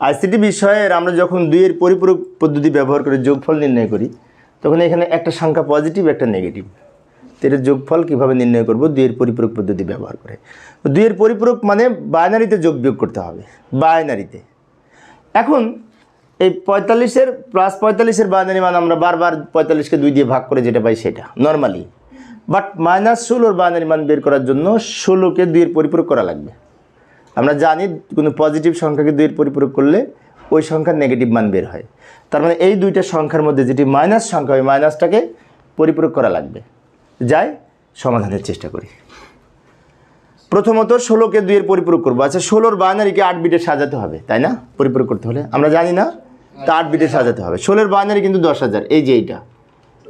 ICT বিষয়ের আমরা যখন দুইয়ের পরিপূরক পদ্ধতি ব্যবহার করে যোগফল নির্ণয় করি, তখন এখানে একটা সংখ্যা পজিটিভ একটা নেগেটিভ তো যোগফল কীভাবে নির্ণয় করব? দুইয়ের পরিপূরক পদ্ধতি ব্যবহার করে। দুইয়ের পরিপূরক মানে বায়নারিতে যোগ বিয়োগ করতে হবে। বায়নারিতে এখন এই পঁয়তাল্লিশের প্লাস পঁয়তাল্লিশের বায়নারি মান আমরা বারবার পঁয়তাল্লিশকে দুই দিয়ে ভাগ করে যেটা পাই সেটা নর্মালি বাট মাইনাস ষোলোর বায়নারি মান বের করার জন্য ষোলোকে দুইয়ের পরিপূরক করা লাগবে। আমরা জানি কোনো পজিটিভ সংখ্যাকে দুইয়ের পরিপূরক করলে ওই সংখ্যার নেগেটিভ মান বের হয়। তার মানে এই দুইটা সংখ্যার মধ্যে যেটি মাইনাস সংখ্যা, ওই মাইনাসটাকে পরিপূরক করা লাগবে। যাই, সমাধানের চেষ্টা করি। প্রথমত ষোলোকে দুইয়ের পরিপূরক করব। আচ্ছা ষোলোর বাইনারিকে আট বিটে সাজাতে হবে, তাই না? পরিপূরক করতে হলে। আমরা জানি না, তা আট বিটে সাজাতে হবে। ষোলোর বাইনারি কিন্তু দশ হাজার, এই যে এইটা।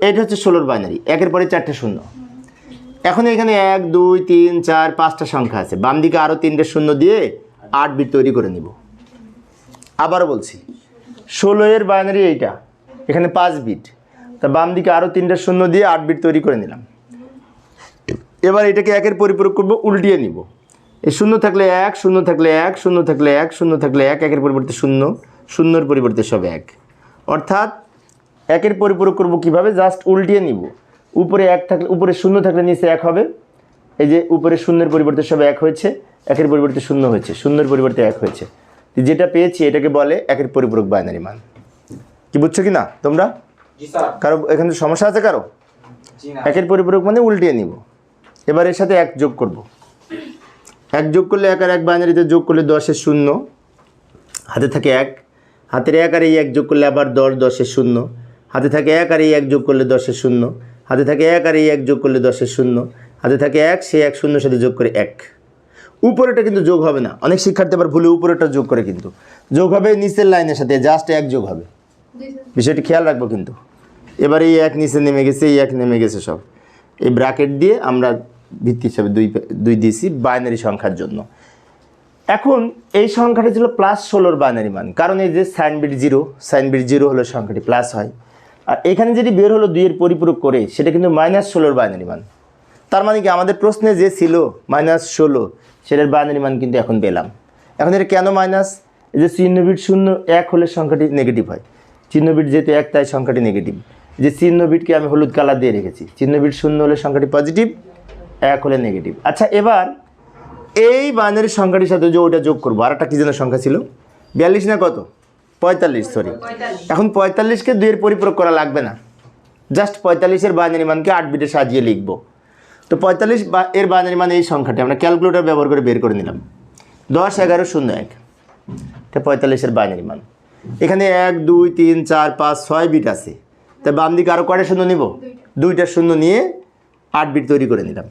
এইটা হচ্ছে ষোলোর বাইনারি একের পরে চারটে শূন্য। এখন এখানে এক, দুই, তিন, চার, পাঁচটা সংখ্যা আছে। বাম দিকে আরও তিনটে শূন্য দিয়ে আট বিট তৈরি করে নিব। আবারও বলছি, ষোলো এর বাইনারি এইটা, এখানে পাঁচ বিট তা বাম দিকে আরও তিনটে শূন্য দিয়ে আট বিট তৈরি করে নিলাম। এবার এটাকে একের পরিপূরক করব, উল্টিয়ে নিব। এই শূন্য থাকলে এক, শূন্য থাকলে এক, শূন্য থাকলে এক, শূন্য থাকলে এক, একের পরিবর্তে শূন্য, শূন্যর পরিবর্তে সব এক। অর্থাৎ একের পরিপূরক করব কীভাবে? জাস্ট উল্টিয়ে নিব। উপরে এক থাকলে উপরে শূন্য থাকলে নিচে এক হবে। এই যে উপরে শূন্যের পরিবর্তে সব এক হয়েছে একের পরিবর্তে শূন্য হয়েছে শূন্যের পরিবর্তে এক হয়েছে। যেটা পেয়েছি এটাকে বলে একের পরিপূরক বাইনারি মান। কি বুঝছ কি না? তোমরা? কারও এখানে সমস্যা আছে কারও? একের পরিপূরক মানে উল্টিয়ে নিব। এবার এর সাথে এক যোগ করব। এক যোগ করলে এক আর এক বাইনারিতে যোগ করলে দশের শূন্য। হাতে থাকে এক। হাতের এক আর এই এক যোগ করলে আবার দশ দশের শূন্য। হাতে থাকে এক আর এই এক যোগ করলে দশের শূন্য। হাতে থাকে এক আর এই এক যোগ করলে দশের শূন্য। হাতে থাকে এক সেই এক শূন্যর সাথে যোগ করে এক। উপরেটা কিন্তু যোগ হবে না। অনেক শিক্ষার্থী আবার ভুলে উপরেটা যোগ করে কিন্তু। যোগ হবে নিচের লাইনের সাথে জাস্ট এক যোগ হবে। বিষয়টি খেয়াল রাখব কিন্তু। এবার এই এক নিচে নেমে গেছে, এই এক নেমে গেছে সব। এই ব্র্যাকেট দিয়ে আমরা ভিত্তি হিসাবে দুই দুই দিয়েছি বাইনারি সংখ্যার জন্য। এখন এই সংখ্যাটা ছিল প্লাস ষোলোর বাইনারি মান। কারণ এই যে sign bit zero sign bit zero হলো সংখ্যাটি প্লাস হয়। আর এখানে যেটি বের হলো দুইয়ের পরিপূরক করে, সেটা কিন্তু মাইনাস ষোলোর বাইনারি মান। তার মানে কি, আমাদের প্রশ্নে যে ছিল মাইনাস ষোলো, সেটার বাইনারি মান কিন্তু এখন পেলাম। এখন এটা কেন মাইনাস এই যে চিহ্ন বিট শূন্য এক হলে সংখ্যাটি নেগেটিভ হয়। চিহ্নবিট যেহেতু এক, তাই সংখ্যাটি নেগেটিভ যে চিহ্নবিটকে আমি হলুদ কালার দিয়ে রেখেছি। চিহ্নবিট শূন্য হলে সংখ্যাটি পজিটিভ এক হলে নেগেটিভ আচ্ছা এবার এই বাইনারি সংখ্যাটির সাথে যে ওটা যোগ করব আর একটা কী যেন সংখ্যা ছিল? বিয়াল্লিশ না কত? পঁয়তাল্লিশ সরি এখন পঁয়তাল্লিশকে দুইয়ের পরিপূরক করা লাগবে না। জাস্ট পঁয়তাল্লিশের বাইনারি মানকে আট বিটে সাজিয়ে লিখব। তো পঁয়তাল্লিশ বা এর বাইনারি মান এই সংখ্যাটি আমরা ক্যালকুলেটর ব্যবহার করে বের করে নিলাম। দশ এগারো শূন্য এক। এটা পঁয়তাল্লিশের বাইনারি মান। এখানে এক দুই তিন চার পাঁচ ছয় বিট আছে। তা বাম দিকে আরও কয়টা শূন্য নিব? দুইটা। শূন্য নিয়ে আট বিট তৈরি করে নিলাম।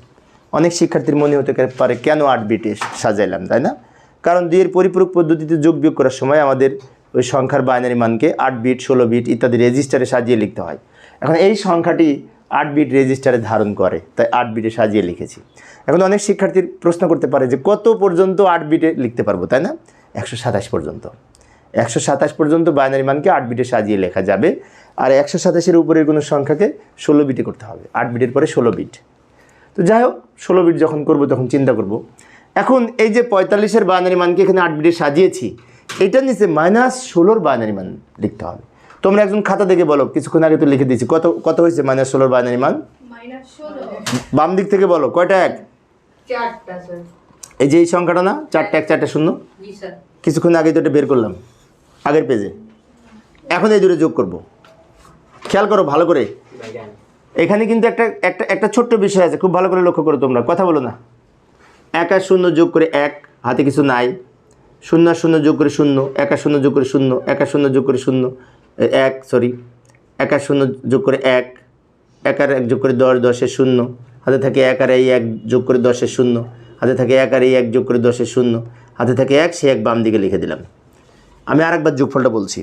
অনেক শিক্ষার্থীর মনে হতে পারে কেন আট বিটে সাজাইলাম তাই না? কারণ দুইয়ের পরিপূরক পদ্ধতিতে যোগ বিয়োগ করার সময় আমাদের ওই সংখ্যার বাইনারি মানকে আট বিট ষোলো বিট ইত্যাদি রেজিস্টারে সাজিয়ে লিখতে হয়। এখন এই সংখ্যাটি আট বিট রেজিস্টারে ধারণ করে, তাই আট বিটে সাজিয়ে লিখেছি। এখন অনেক শিক্ষার্থীর প্রশ্ন করতে পারে যে, কত পর্যন্ত আট বিটে লিখতে পারব, তাই না? একশো সাতাশ পর্যন্ত। একশো সাতাশ পর্যন্ত বাইনারি মানকে আট বিটে সাজিয়ে লেখা যাবে, আর একশো সাতাশের উপরের কোনো সংখ্যাকে ষোলো বিটে করতে হবে, আট বিটের পরে ষোলো বিট তো যাই হোক, ষোলো বিট যখন করব তখন চিন্তা করব। এখন এই যে পঁয়তাল্লিশের বাইনারি মানকে এখানে আট বিটে সাজিয়েছি এটার নিচে মাইনাস ষোলোর বাইনারি মান লিখতে হবে। তোমরা একজন খাতা দেখে বলো কিছুক্ষণ আগে তো লিখে দিয়েছি। কত কত হয়েছে মাইনাস ষোলোর বাইনারি মান? বাম দিক থেকে বলো কয়টা এক? এই যে এই সংখ্যাটা না চারটে এক চারটে শূন্য? কিছুক্ষণ আগে তো এটা বের করলাম। আগের পেজে এখন এই দুটো যোগ করব। খেয়াল করো ভালো করে। এখানে কিন্তু একটা একটা একটা ছোট্ট বিষয় আছে খুব ভালো করে লক্ষ্য করো তোমরা। কথা বলো না। এক আর শূন্য যোগ করে এক হাতে কিছু নাই। শূন্য শূন্য যোগ করে শূন্য একা শূন্য যোগ করে শূন্য একা শূন্য যোগ করে শূন্য এক সরি একা শূন্য যোগ করে এক এক আর এক যোগ করে দশ দশের শূন্য হাতে থাকে এক আর এই এক যোগ করে দশের শূন্য হাতে থাকে এক আর এই এক যোগ করে দশের শূন্য হাতে থাকে এক সে এক বাম দিকে লিখে দিলাম আমি আরেকবার যোগফলটা বলছি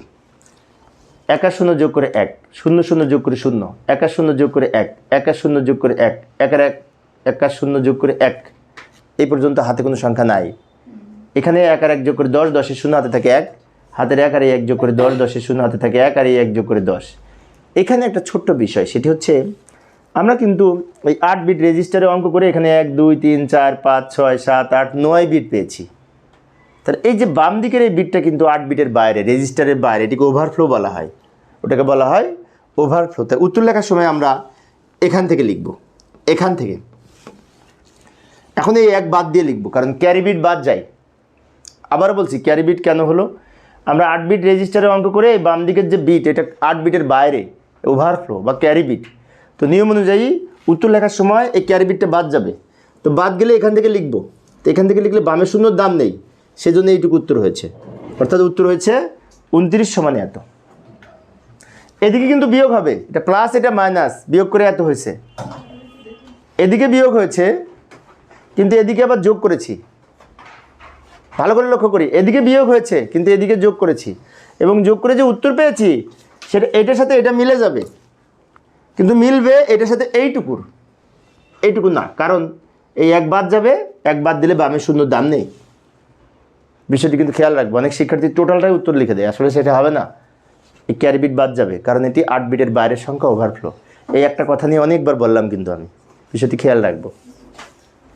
একা শূন্য যোগ করে এক শূন্য শূন্য যোগ করে শূন্য একা শূন্য যোগ করে এক একা শূন্য যোগ করে এক এক আর এক একা শূন্য যোগ করে এক এই পর্যন্ত হাতে কোনো সংখ্যা নাই এখানে এক আর এক যোগ করে দশ দশে শূন্য, হাতে থাকে এক। হাতের এক আর এক যোগ করে দশ দশে শূন্য, হাতে থাকে এক আর এক যোগ করে দশ। এখানে একটা ছোট্ট বিষয়, সেটি হচ্ছে আমরা কিন্তু ওই আট বিট রেজিস্টারে অঙ্ক করে এখানে এক, দুই, তিন, চার, পাঁচ, ছয়, সাত, আট, নয় বিট পেয়েছি। তাহলে এই যে বাম দিকের এই বিটটা কিন্তু আট বিটের বাইরে, রেজিস্টারের বাইরে, এটিকে ওভারফ্লো বলা হয়। ওটাকে বলা হয় ওভারফ্লো তাই উত্তর লেখার সময় আমরা এখান থেকে লিখব। এখান থেকে। এখন এই এক বাদ দিয়ে লিখব, কারণ ক্যারি বিট বাদ যায়। আবার বলছি ক্যারি বিট কেন হলো? আমরা আট বিট রেজিস্টারে অঙ্ক করে বাম দিকের যে বিট এটা আট বিটের বাইরে ওভারফ্লো বা ক্যারি বিট তো নিয়ম অনুযায়ী উত্তর লেখার সময় এই ক্যারি বিটটা বাদ যাবে। তো বাদ গেলে এখান থেকে লিখব। তো এখান থেকে লিখলে বামের শূন্যর দাম নেই, সেজন্য এইটুকু উত্তর হয়েছে। অর্থাৎ উত্তর হয়েছে উনত্রিশ সমানে এত। এদিকে কিন্তু বিয়োগ হবে, এটা প্লাস এটা মাইনাস বিয়োগ করে এত হয়েছে। এদিকে বিয়োগ হয়েছে, কিন্তু এদিকে আবার যোগ করেছি। ভালো করে লক্ষ্য করি। এদিকে বিয়োগ হয়েছে, কিন্তু এদিকে যোগ করেছি। এবং যোগ করে যে উত্তর পেয়েছি, সেটা এটার সাথে এটা মিলে যাবে। কিন্তু মিলবে এটার সাথে এইটুকুর। এইটুকু না, কারণ এই এক বাদ যাবে, এক বাদ দিলে বামের শূন্য দাম নেই। বিষয়টি কিন্তু খেয়াল রাখব। অনেক শিক্ষার্থী টোটালটাই উত্তর লিখে দেয়, আসলে সেটা হবে না। এই ক্যারি বিট বাদ যাবে, কারণ এটি আট বিটের বাইরের সংখ্যা ওভারফ্লো এই একটা কথা নিয়ে অনেকবার বললাম কিন্তু আমি। বিষয়টি খেয়াল রাখব।